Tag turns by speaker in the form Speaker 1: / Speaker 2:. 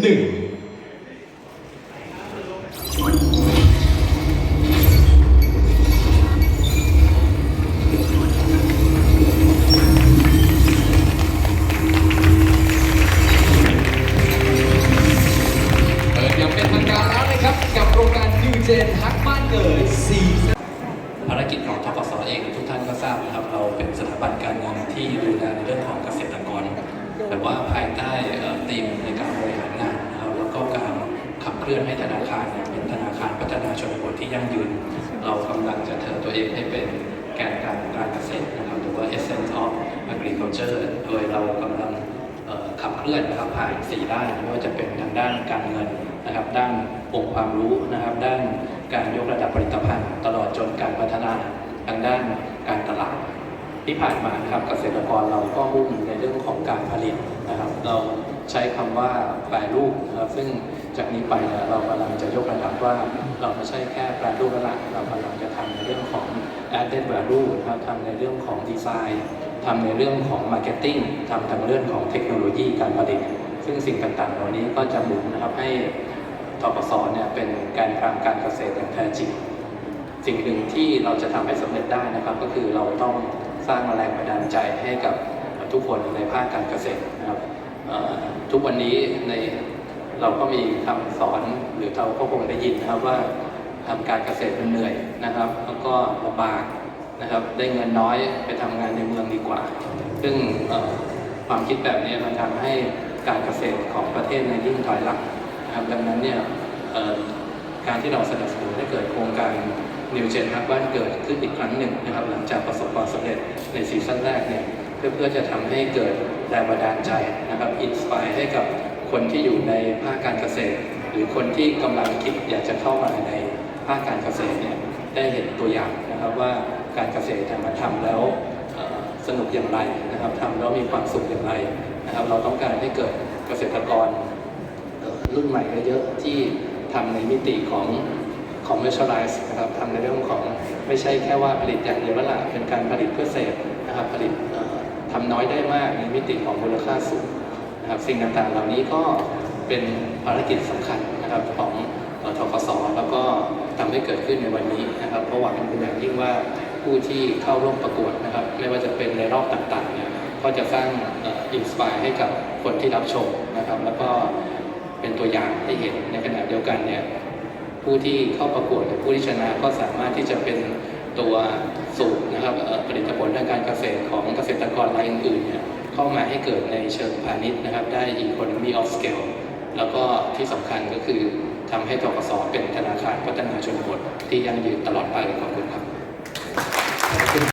Speaker 1: หนึ่งเปิดอย่างเป็นทางการแล้วนะครับ กับโครงการยูเจนฮักบ้านเกิดสี่
Speaker 2: ภารกิจของทกสเองทุกท่านก็ทราบนะครับ เราเป็นสถาบันการเงินที่ดูแลในเรื่องของเกษตรกร แต่ว่าภายใต้เเพื่อนให้ธนาคารเนี่ยเป็นธนาคารพัฒนาชนบทที่ยั่งยืน เรากำลังจะเทินตัวเองให้เป็นแกนกลางการเกษตรนะครับหรือว่า essence of agriculture โดยเรากำลังขับเคลื่อนนะครับผ่านสี่ด้านไม่ว่าจะเป็นทางด้านการเงินนะครับด้านองค์ความรู้นะครับ ด้านการยกระดับผลิตภัณฑ์ ตลอดจนการพัฒนาทางด้าน ที่ผ่านมานะครับเกษตรกรเราก็มุ่งในเรื่องของการผลิตนะครับ เราใช้คำว่าแปรรูปนะครับซึ่งจากนี้ไปเนี่ยเรากำลังจะยกระดับว่าเราไม่ใช่แค่แปรรูปละเรากำลังจะทำในเรื่องของ added value นะครับทำในเรื่องของดีไซน์ทำในเรื่องของ marketing ทำทางเรื่องของเทคโนโลยีการผลิตซึ่งสิ่งต่างๆ เหล่านี้ก็จะหมุนนะครับให้ทกสเนี่ยเป็นแกนกลางการเกษตรอย่างแท้จริง สิ่งหนึ่งที่เราจะทำให้สำเร็จได้นะครับ ก็คือเราต้อง สร้างแรงบันดาลใจให้กับทุกคนในภาคการเกษตรนะครับทุกวันนี้ในเราก็มีคำสอนหรือเราก็คงได้ยินนะครับว่าทำการเกษตรมันเหนื่อยนะครับ แล้วก็ลำบากนะครับ ได้เงินน้อยไปทำงานในเมืองดีกว่า ซึ่งความคิดแบบนี้มันทำให้การเกษตรของประเทศในยิ่งถอยหลังนะครับดังนั้นเนี่ยการที่เราสนับสนุนให้เกิดโครงการ New Gen ฮักบ้านเกิดขึ้นอีกครั้งหนึ่งนะครับหลังจากประสบความสำเร็จในซีซั่นแรกเนี่ยเพื่อเพื่อจะทำให้เกิดแรงบันดาลใจนะครับอินสปายให้กับคนที่อยู่ในภาคการเกษตร หรือคนที่กำลังคิดอยากจะเข้ามาในภาคการเกษตรเนี่ยได้เห็นตัวอย่างนะครับว่าการเกษตรเนี่มันทำแล้วสนุกอย่างไรนะครับทำแล้วมีความสุขอย่างไรนะครับ เราต้องการให้เกิดเกษตรกรรุ่นใหม่เยอะๆที่ทำในมิติของ commercialize นะครับทำในเรื่องของไม่ใช่แค่ว่าผลิตอย่างเดียวแล้วล่ะเป็นการผลิตเพื่อเสพนะครับผลิตทำน้อยได้มากในมิติของมูลค่าสูงนะครับสิ่งต่างๆ เหล่านี้ก็เป็นภารกิจสำคัญนะครับของทกสแล้วก็ทำให้เกิดขึ้นในวันนี้นะครับเพราะหวังเป็นอย่างยิ่งว่าผู้ที่เข้าร่วมประกวดนะครับไม่ว่าจะเป็นในรอบต่างๆเนี่ยก็จะสร้างอินสปายให้กับคนที่รับชมนะครับแล้วก็เป็นตัวอย่างให้เห็นในขณะเดียวกันเนี่ย ผู้ที่เข้าประกวดหรือผู้ที่ชนะก็สามารถที่จะเป็นตัวสูตรนะครับผลิตผลทางการเกษตรของเกษตรกรรายอื่นๆเนี่ยเข้ามาให้เกิดในเชิงพาณิชย์นะครับ ได้ economy of scale แล้วก็ที่สำคัญก็คือทำให้ทกสเป็นธนาคารพัฒนาชนบทที่ยั่งยืนตลอดไปขอบคุณครับ